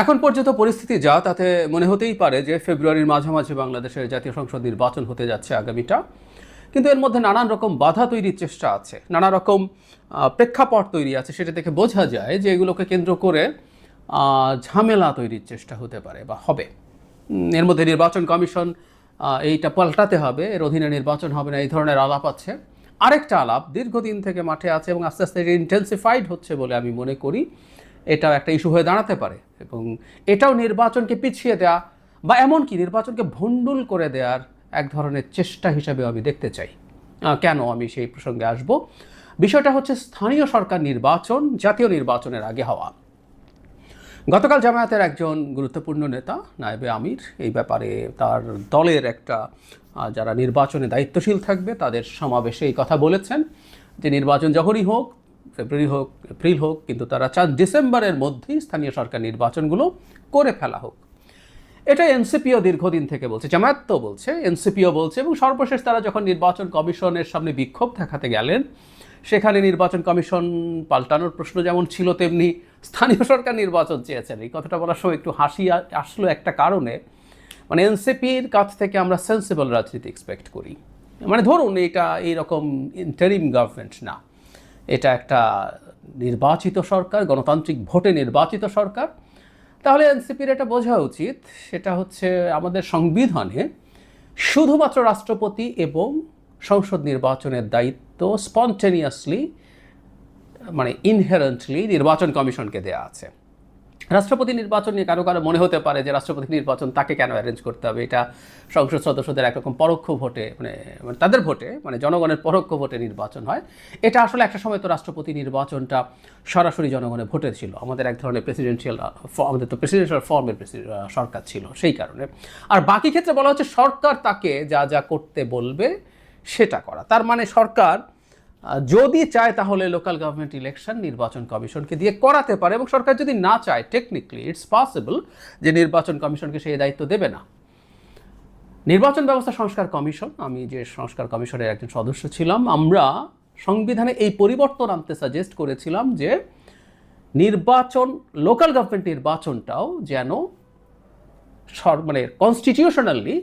এখন পর্যন্ত পরিস্থিতি যা, তাতে মনে হতেই পারে যে ফেব্রুয়ারির মাঝামাঝি বাংলাদেশের জাতীয় সংসদ নির্বাচন হতে যাচ্ছে আগামীটা। কিন্তু এর মধ্যে নানান রকম বাধা তৈরির চেষ্টা আছে, নানা রকম প্রেক্ষাপট তৈরি আছে। সেটা দেখে বোঝা যায় যে এগুলোকে কেন্দ্র করে ঝামেলা তৈরির চেষ্টা হতে পারে বা হবে। এর মধ্যে নির্বাচন কমিশন এইটা পাল্টাতে হবে, এর অধীনে নির্বাচন হবে না, এই ধরনের আলাপ আছে। আরেকটা আলাপ দীর্ঘদিন থেকে মাঠে আছে এবং আস্তে আস্তে ইন্টেন্সিফাইড হচ্ছে বলে আমি মনে করি। এটাও একটা ইস্যু হয়ে দাঁড়াতে পারে এবং এটাও নির্বাচনকে পিছিয়ে দেওয়া বা এমনকি নির্বাচনকে ভণ্ডুল করে দেওয়ার এক ধরনের চেষ্টা হিসাবে আমি দেখতে চাই। কেন আমি সেই প্রসঙ্গে আসব? বিষয়টা হচ্ছে স্থানীয় সরকার নির্বাচন, জাতীয় নির্বাচনের আগে হওয়া। গতকাল জামায়াতের একজন গুরুত্বপূর্ণ নেতা, নায়েবে আমির, এই ব্যাপারে তার দলের একটা যারা নির্বাচনে দায়িত্বশীল থাকবে, তাদের সমাবেশে এই কথা বলেছেন যে নির্বাচন যখনই হোক ফেব্রুয়ারি হোক, এপ্রিল হোক, কিন্তু তারা চান ডিসেম্বরের মধ্যেই স্থানীয় সরকার নির্বাচনগুলো করে ফেলা হোক। এটা এনসিপিও দীর্ঘদিন থেকে বলছে, জামায়াত বলছে, এনসিপিও বলছে এবং সর্বশেষ তারা যখন নির্বাচন কমিশনের সামনে বিক্ষোভ দেখাতে গেলেন, সেখানে নির্বাচন কমিশন পাল্টানোর প্রশ্ন যেমন ছিল, তেমনি স্থানীয় সরকার নির্বাচন চেয়েছেন। এই কথাটা বলার সময় একটু হাসি আসলো একটা কারণে। মানে এনসিপির কাছ থেকে আমরা সেন্সিবল রাজনীতি এক্সপেক্ট করি। মানে ধরুন এটা এইরকম ইন্টারিম গভর্নমেন্ট না। এটা একটা নির্বাচিত সরকার, গণতান্ত্রিক ভোটে নির্বাচিত সরকার। তাহলে এনসিপির এটা বোঝা উচিত, সেটা হচ্ছে আমাদের সংবিধানে শুধুমাত্র রাষ্ট্রপতি এবং সংসদ নির্বাচনের দায়িত্ব স্পন্টেনিয়াসলি মানে ইনহেরেন্টলি নির্বাচন কমিশনকে দেওয়া আছে। রাষ্ট্রপতি নির্বাচন নিয়ে কারও কারও মনে হতে পারে যে রাষ্ট্রপতি নির্বাচন তাকে কেন অ্যারেঞ্জ করতে হবে? এটা সংসদ সদস্যদের একরকম পরোক্ষ ভোটে মানে মানে তাদের ভোটে মানে জনগণের পরোক্ষ ভোটে নির্বাচন হয়। এটা আসলে একটা সময় তো রাষ্ট্রপতি নির্বাচনটা সরাসরি জনগণের ভোটে ছিল। আমাদের এক ধরনের প্রেসিডেন্সিয়াল আমাদের তো প্রেসিডেন্সিয়াল ফর্মের সরকার ছিল সেই কারণে। আর বাকি ক্ষেত্রে বলা হচ্ছে সরকার তাকে যা যা করতে বলবে সেটা করা। তার মানে সরকার যদি চায় তাহলে লোকাল গভর্নমেন্ট ইলেকশন নির্বাচন কমিশনকে দিয়ে করাতে পারে এবং সরকার যদি না চায় টেকনিক্যালি ইটস পসিবল যে নির্বাচন কমিশনকে সেই দায়িত্ব দেবে না। নির্বাচন ব্যবস্থা সংস্কার কমিশন, আমি যে সংস্কার কমিশনের একজন সদস্য ছিলাম, আমরা সংবিধানে এই পরিবর্তন আনতে সাজেস্ট করেছিলাম যে নির্বাচন লোকাল গভর্নমেন্ট নির্বাচনটাও যেন মানে কনস্টিটিউশনালি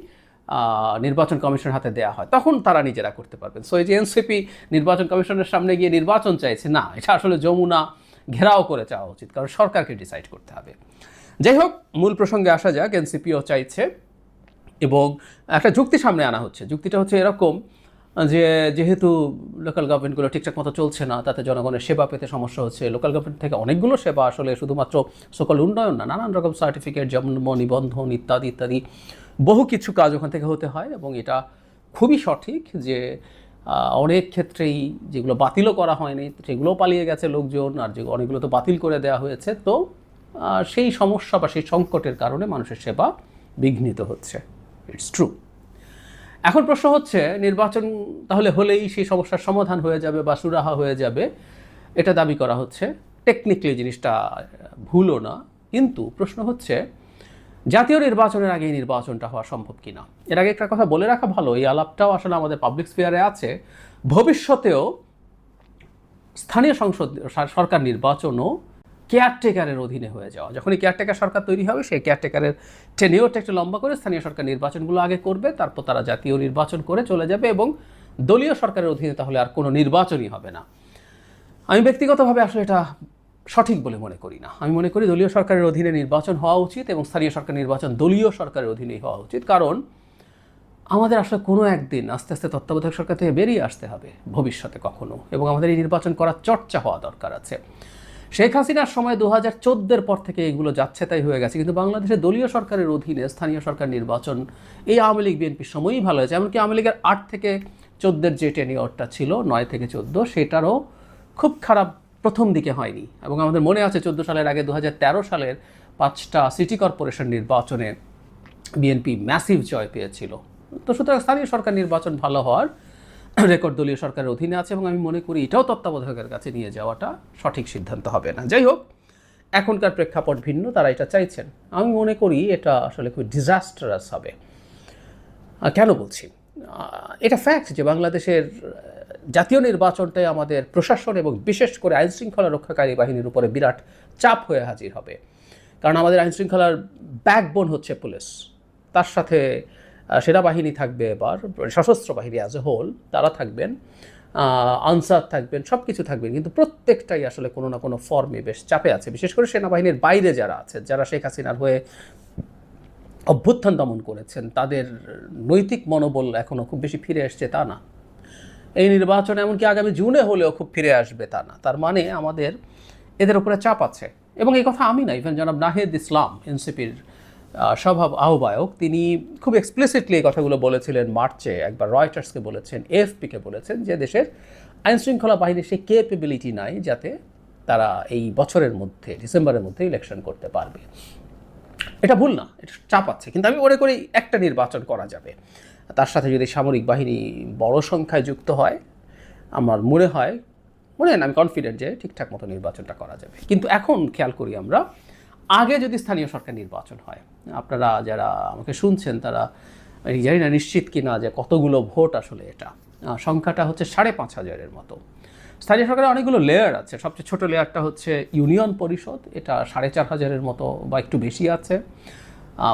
নির্বাচন কমিশনের হাতে দেওয়া হয়, তখন তারা নিজেরা করতে পারবেন। সো এই যে এনসিপি নির্বাচন কমিশনের সামনে গিয়ে নির্বাচন চাইছে, না, এটা আসলে যমুনা ঘেরাও করে চাওয়া উচিত, কারণ সরকারকে ডিসাইড করতে হবে। যাই হোক, মূল প্রসঙ্গে আসা যাক, এনসিপিও চাইছে এবং একটা যুক্তি সামনে আনা হচ্ছে। যুক্তিটা হচ্ছে এরকম যে, যেহেতু লোকাল গভর্নমেন্টগুলো ঠিকঠাক মতো চলছে না, তাতে জনগণের সেবা পেতে সমস্যা হচ্ছে। লোকাল গভর্নমেন্ট থেকে অনেকগুলো সেবা আসলে শুধুমাত্র সকল উন্নয়ন না, নানান রকম সার্টিফিকেট জন্ম নিবন্ধন ইত্যাদি ইত্যাদি। বহু কিছু কাজ ওখান থেকে হতে হয় এবং এটা খুবই সঠিক যে অনেক ক্ষেত্রেই যেগুলো বাতিলও করা হয়নি, সেগুলোও পালিয়ে গেছে লোকজন আর যে, অনেকগুলো তো বাতিল করে দেওয়া হয়েছে। তো সেই সমস্যা বা সেই সংকটের কারণে মানুষের সেবা বিঘ্নিত হচ্ছে। ইটস ট্রু এখন প্রশ্ন হচ্ছে, নির্বাচন তাহলে হলেই সেই সমস্যার সমাধান হয়ে যাবে বা সুরাহা হয়ে যাবে, এটা দাবি করা হচ্ছে। টেকনিক্যালি জিনিসটা ভুলও না। কিন্তু প্রশ্ন হচ্ছে জাতীয় নির্বাচনের আগে এই নির্বাচনটা হওয়া সম্ভব কিনা? এর আগে একটা কথা বলে রাখা ভালো, এই আলাপটাও আসলে আমাদের পাবলিক স্পেয়ারে আছে। ভবিষ্যতেও স্থানীয় সংসদ সরকার নির্বাচনও কেয়ারটেকারের অধীনে হয়ে যাওয়া। যখনই কেয়ারটেকার সরকার তৈরি হবে, সেই কেয়ারটেকারের টেনিওরটা একটু লম্বা করে স্থানীয় সরকার নির্বাচনগুলো আগে করবে, তারপর তারা জাতীয় নির্বাচন করে চলে যাবে এবং দলীয় সরকারের অধীনে তাহলে আর কোনো নির্বাচনই হবে না। আমি ব্যক্তিগতভাবে আসলে এটা সঠিক বলে মনে করি না। আমি মনে করি দলীয় সরকারের অধীনে নির্বাচন হওয়া উচিত এবং স্থানীয় সরকার নির্বাচন দলীয় সরকারের অধীনেই হওয়া উচিত। কারণ আমাদের আসলে কোনো একদিন আস্তে আস্তে তত্ত্বাবধায়ক সরকার থেকে বেরিয়ে আসতে হবে ভবিষ্যতে কখনো এবং আমাদের এই নির্বাচন করার চর্চা হওয়া দরকার আছে। শেখ হাসিনার সময় দু হাজার চোদ্দের পর থেকে এগুলো যাচ্ছে তাই হয়ে গেছে। কিন্তু বাংলাদেশে দলীয় সরকারের অধীনে স্থানীয় সরকার নির্বাচন এই আওয়ামী লীগ, বিএনপির সময়ই ভালো হয়েছে। এমনকি আওয়ামী লীগের আট থেকে চোদ্দের যে টেনিওরটা ছিল, নয় থেকে চোদ্দ, সেটারও খুব খারাপ প্রথম দিকে হয়নি এবং আমাদের মনে আছে চোদ্দ সালের আগে দু হাজার তেরো সালের পাঁচটা সিটি কর্পোরেশন নির্বাচনে বিএনপি ম্যাসিভ জয় পেয়েছিল। তো সুতরাং স্থানীয় সরকার নির্বাচন ভালো হওয়ার রেকর্ড দলীয় সরকারের অধীনে আছে এবং আমি মনে করি এটাও তত্ত্বাবধায়কের কাছে নিয়ে যাওয়াটা সঠিক সিদ্ধান্ত হবে না। যাই হোক, এখনকার প্রেক্ষাপট ভিন্ন, তারা এটা চাইছেন। আমি মনে করি এটা আসলে খুব ডিজাস্টারাস হবে। কেন বলছি? এটা ফ্যাক্ট যে বাংলাদেশের জাতীয় নির্বাচনটাই আমাদের প্রশাসন এবং বিশেষ করে আইন শৃঙ্খলা রক্ষাকারী বাহিনীর উপরে বিরাট চাপ হয়ে হাজির হবে। কারণ আমাদের আইন শৃঙ্খলার ব্যাকবোন হচ্ছে পুলিশ। তার সাথে সেনাবাহিনী থাকবে এবার, সশস্ত্র বাহিনী অ্যাজ এ হোল তারা থাকবেন আনসার থাকবেন সব কিছু থাকবেন। কিন্তু প্রত্যেকটাই আসলে কোনো না কোনো ফর্মে বেশ চাপে আছে। বিশেষ করে সেনাবাহিনীর বাইরে যারা আছে যারা শেখ হাসিনার হয়ে অভ্যুত্থান দমন করেছেন, তাদের নৈতিক মনোবল এখনও খুব বেশি ফিরে আসছে তা না। এই নির্বাচন এমনকি আগামী জুনে হলেও খুব ফিরে আসবে তা না। তার মানে আমাদের এদের উপরে চাপ আছে। এবং এই কথা আমি না ইভেন জনাব নাহিদ ইসলাম, এনসিপির স্বভাব আহ্বায়ক, তিনি খুব এক্সপ্লিসিটলি এই কথাগুলো বলেছিলেন মার্চে, একবার রয়টার্সকে বলেছেন, এএফপিকে বলেছেন যে দেশের আইন শৃঙ্খলা বাহিনীর সেই কেপেবিলিটি নাই যাতে তারা এই বছরের মধ্যে, ডিসেম্বরের মধ্যে ইলেকশন করতে পারবে। এটা ভুল না, এটা চাপ আছে, কিন্তু আমি মনে করি একটা নির্বাচন করা যাবে। তার সাথে যদি সামরিক বাহিনী বড় সংখ্যায় যুক্ত হয়, আমার মনে হয় মনে হয় আমি কনফিডেন্ট যে ঠিকঠাক মতো নির্বাচনটা করা যাবে। কিন্তু এখন খেয়াল করি আমরা, আগে যদি স্থানীয় সরকার নির্বাচন হয়, আপনারা যারা আমাকে শুনছেন, তারা জানি না নিশ্চিত কি না যে কতগুলো ভোট আসলে এটা। সংখ্যাটা হচ্ছে সাড়ে পাঁচ হাজারের মতো। স্থানীয় সরকারের অনেকগুলো লেয়ার আছে, সবচেয়ে ছোট লেয়ারটা হচ্ছে ইউনিয়ন পরিষদ, এটা সাড়ে চার হাজারের মতো বা একটু বেশি আছে।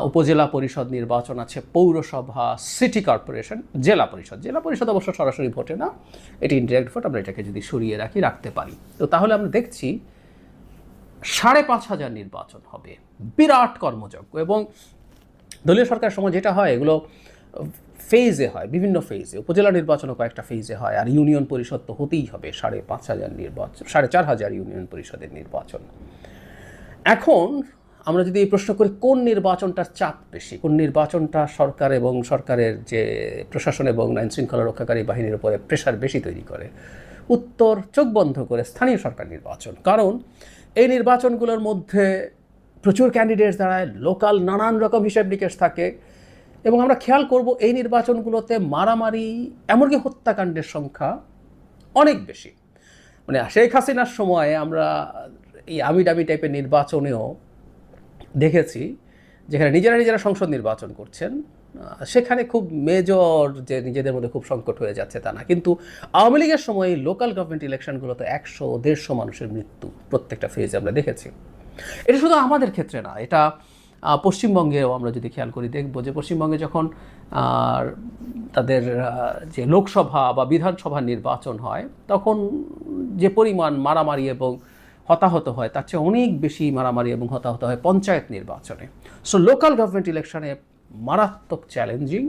উপজেলা পরিষদ নির্বাচন আছে, পৌরসভা সিটি কর্পোরেশন জেলা পরিষদ। জেলা পরিষদ অবশ্য সরাসরি ভোটে না, এটি ইনডিরেক্ট ভোট, আমরা এটাকে যদি সরিয়ে রাখি, রাখতে পারি। তো তাহলে আমরা দেখছি, সাড়ে পাঁচ হাজার নির্বাচন হবে। বিরাট কর্মযজ্ঞ এবং দলীয় সরকারের সময় যেটা হয়, এগুলো ফেজে হয়, বিভিন্ন ফেজে উপজেলা নির্বাচনও কয়েকটা ফেজে হয়, আর ইউনিয়ন পরিষদ তো হতেই হবে, সাড়ে পাঁচ হাজার নির্বাচন, সাড়ে চার হাজার ইউনিয়ন পরিষদের নির্বাচন। এখন আমরা যদি এই প্রশ্ন করি, কোন নির্বাচনটার চাপ বেশি? কোন নির্বাচনটা সরকার এবং সরকারের যে প্রশাসন এবং আইন শৃঙ্খলা রক্ষাকারী বাহিনীর উপরে প্রেশার বেশি তৈরি করে? উত্তর, চোখ বন্ধ করে স্থানীয় সরকার নির্বাচন। কারণ এই নির্বাচনগুলোর মধ্যে প্রচুর ক্যান্ডিডেটস দাঁড়ায় লোকাল নানান রকম হিসাব নিকেশ থাকে এবং আমরা খেয়াল করব এই নির্বাচনগুলোতে মারামারি, এমনকি হত্যাকাণ্ডের সংখ্যা অনেক বেশি। মানে শেখ হাসিনার সময়ে আমরা এই আমি টাইপের নির্বাচনেও দেখেছি যেখানে নিজেরা নিজেরা সংসদ নির্বাচন করছেন সেখানে খুব মেজর যে নিজেদের মধ্যে খুব সংকট হয়ে যাচ্ছে তা না। কিন্তু আওয়ামী লীগের সময় লোকাল গভর্নমেন্ট ইলেকশনগুলোতে একশো দেড়শো মানুষের মৃত্যু প্রত্যেকটা ফেজে আমরা দেখেছি। এটা শুধু আমাদের ক্ষেত্রে না, এটা পশ্চিমবঙ্গেও আমরা যদি খেয়াল করি, দেখব যে পশ্চিমবঙ্গে যখন তাদের যে লোকসভা বা বিধানসভা নির্বাচন হয়, তখন যে পরিমাণ মারামারি এবং হতাহত হয়, তার চেয়ে অনেক বেশি মারামারি এবং হতাহত হয় পঞ্চায়েত নির্বাচনে। সো লোকাল গভর্নমেন্ট ইলেকশনে মারাত্মক চ্যালেঞ্জিং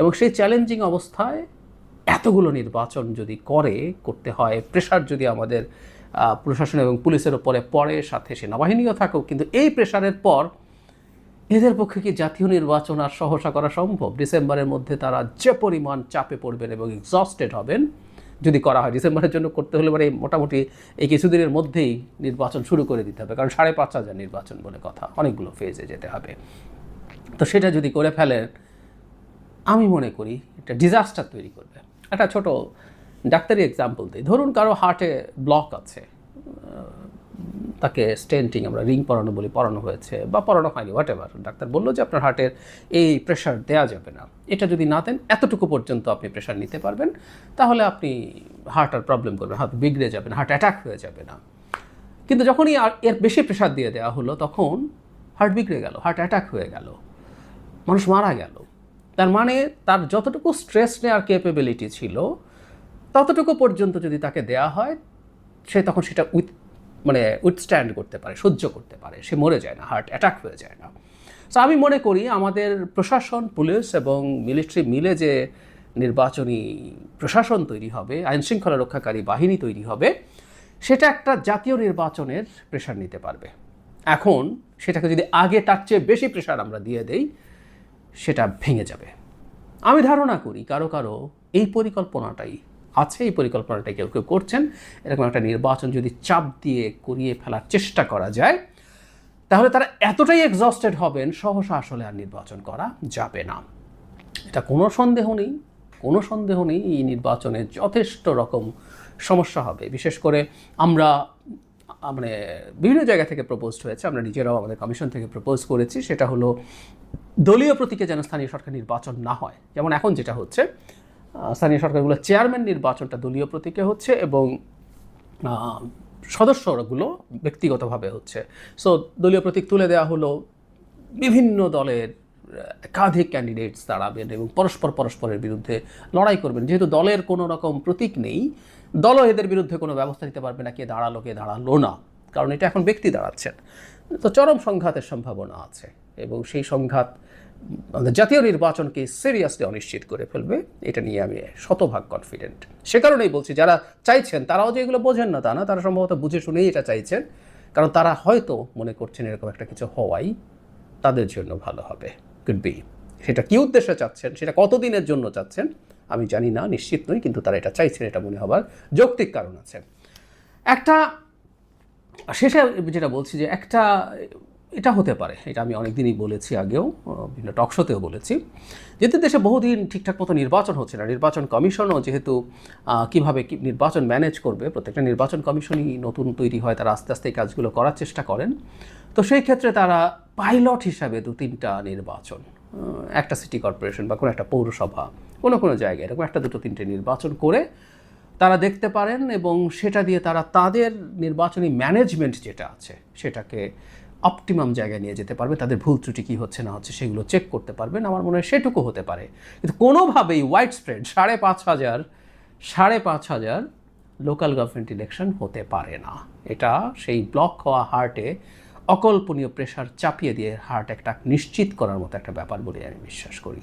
এবং সেই চ্যালেঞ্জিং অবস্থায় এতগুলো নির্বাচন যদি করে, করতে হয় প্রেশার যদি আমাদের প্রশাসন এবং পুলিশের ওপরে পড়ে, সাথে সেনাবাহিনীও থাকুক, কিন্তু এই প্রেশারের পর এদের পক্ষে কি জাতীয় নির্বাচন আর সহসা করা সম্ভব? ডিসেম্বরের মধ্যে তারা যে পরিমাণ চাপে পড়বেন এবং এক্সস্টেড হবেন যদি করা হয়। ডিসেম্বরের জন্য করতে হলে মানে মোটামুটি এই কিছুদিনের মধ্যেই নির্বাচন শুরু করে দিতে হবে। কারণ সাড়ে পাঁচ হাজার নির্বাচন বলে কথা। অনেকগুলো ফেজে যেতে হবে। তো সেটা যদি করে ফেলেন, আমি মনে করি একটা ডিজাস্টার তৈরি করবে। একটা ছোট ডাক্তারি এক্সাম্পল দিই। ধরুন কারও হার্টে ব্লক আছে। তাকে স্টেন্টিং আমরা রিং পরানো বলি, পরানো হয়েছে বা পরানো হয়নি হোয়াট এভার ডাক্তার বলল যে আপনার হার্টের এই প্রেশার দেওয়া যাবে না। এটা যদি না দেন, এতটুকু পর্যন্ত আপনি প্রেশার নিতে পারবেন, তাহলে আপনি হার্ট আর প্রবলেম করবেন হার্ট বিগড়ে যাবেন হার্ট অ্যাটাক হয়ে যাবে না। কিন্তু যখনই আর এর বেশি প্রেশার দিয়ে দেওয়া হলো, তখন হার্ট বিগড়ে গেল হার্ট অ্যাটাক হয়ে গেল, মানুষ মারা গেল। তার মানে তার যতটুকু স্ট্রেস নেওয়ার ক্যাপেবিলিটি ছিল, ততটুকু পর্যন্ত যদি তাকে দেয়া হয়, সে তখন সেটা উইথ মানে উইথস্ট্যান্ড করতে পারে, সহ্য করতে পারে, সে মরে যায় না হার্ট অ্যাটাক হয়ে যায় না। তো আমি মনে করি আমাদের প্রশাসন পুলিশ এবং মিলিটারি মিলে যে নির্বাচনী প্রশাসন তৈরি হবে, আইন শৃঙ্খলা রক্ষাকারী বাহিনী তৈরি হবে, সেটা একটা জাতীয় নির্বাচনের প্রেশার নিতে পারবে। এখন সেটাকে যদি আগে তার চেয়ে বেশি প্রেশার আমরা দিয়ে দেই, সেটা ভেঙে যাবে। আমি ধারণা করি কারও কারও এই পরিকল্পনাটাই আছে এই পরিকল্পনাটা কেউ কেউ করছেন। এরকম একটা নির্বাচন যদি চাপ দিয়ে করিয়ে ফেলার চেষ্টা করা যায়, তাহলে তারা এতটাই এক্সস্টেড হবেন, সহসা আসলে আর নির্বাচন করা যাবে না। এটা কোনো সন্দেহ নেই, কোনো সন্দেহ নেই, এই নির্বাচনে যথেষ্ট রকম সমস্যা হবে। বিশেষ করে আমরা মানে বিভিন্ন জায়গা থেকে প্রপোজড হয়েছে, আমরা নিজেরাও আমাদের কমিশন থেকে প্রপোজ করেছি, সেটা হলো দলীয় প্রতীকে যেন স্থানীয় সরকার নির্বাচন না হয়। যেমন এখন যেটা হচ্ছে স্থানীয় সরকারগুলো চেয়ারম্যান নির্বাচনটা দলীয় প্রতীকে হচ্ছে এবং সদস্যগুলো ব্যক্তিগতভাবে হচ্ছে। সো দলীয় প্রতীক তুলে দেওয়া হলো বিভিন্ন দলের একাধিক ক্যান্ডিডেটস দাঁড়াবেন এবং পরস্পর পরস্পরের বিরুদ্ধে লড়াই করবেন। যেহেতু দলের কোনো রকম প্রতীক নেই, দলও এদের বিরুদ্ধে কোনো ব্যবস্থা নিতে পারবে না, কে দাঁড়াল কে দাঁড়াল না, কারণ এটা এখন ব্যক্তি দাঁড়াচ্ছেন। তো চরম সংঘাতের সম্ভাবনা আছে এবং সেই সংঘাত জাতীয় নির্বাচনকে সিরিয়াসলি অনিশ্চিত করে ফেলবে, এটা নিয়ে আমি শতভাগ কনফিডেন্ট সে কারণেই বলছি, যারা চাইছেন, তারাও যে এগুলো বোঝেন না তা না, তারা সম্ভবত বুঝে শুনেই এটা চাইছেন। কারণ তারা হয়তো মনে করছেন এরকম একটা কিছু হওয়াই তাদের জন্য ভালো হবে। কুড বি সেটা কি উদ্দেশ্যে চাচ্ছেন, সেটা কতদিনের জন্য চাচ্ছেন, আমি জানি না, নিশ্চিত নই, কিন্তু তারা এটা চাইছেন, এটা মনে হবার যৌক্তিক কারণ আছে। একটা, শেষে যেটা বলছি যে একটা এটা হতে পারে। এটা আমি অনেকদিনই বলেছি আগেও বিভিন্ন টকশোতেও বলেছি। যেহেতু দেশে বহুদিন ঠিকঠাক মতো নির্বাচন হচ্ছে না, নির্বাচন কমিশনও যেহেতু কীভাবে নির্বাচন ম্যানেজ করবে, প্রত্যেকটা নির্বাচন কমিশনই নতুন তৈরি হয়, তারা আস্তে আস্তে এই কাজগুলো করার চেষ্টা করেন। তো সেই ক্ষেত্রে তারা পাইলট হিসাবে দু তিনটা নির্বাচন একটা সিটি কর্পোরেশন বা কোনো একটা পৌরসভা, কোনো কোনো জায়গায় এরকম একটা দুটো তিনটে নির্বাচন করে তারা দেখতে পারেন এবং সেটা দিয়ে তারা তাদের নির্বাচনী ম্যানেজমেন্ট যেটা আছে, সেটাকে অপটিমাম জায়গায় নিয়ে যেতে পারবে, তাদের ভুল ত্রুটি কী হচ্ছে না হচ্ছে সেগুলো চেক করতে পারবেন আমার মনে হয় সেটুকু হতে পারে। কিন্তু কোনোভাবেই হোয়াইট স্প্রেড সাড়ে পাঁচ হাজার, সাড়ে পাঁচ হাজার লোকাল গভর্নমেন্ট ইলেকশন হতে পারে না। এটা সেই ব্লক হওয়া হার্টে অকল্পনীয় প্রেশার চাপিয়ে দিয়ে হার্ট অ্যাটাক নিশ্চিত করার মতো একটা ব্যাপার বলে আমি বিশ্বাস করি।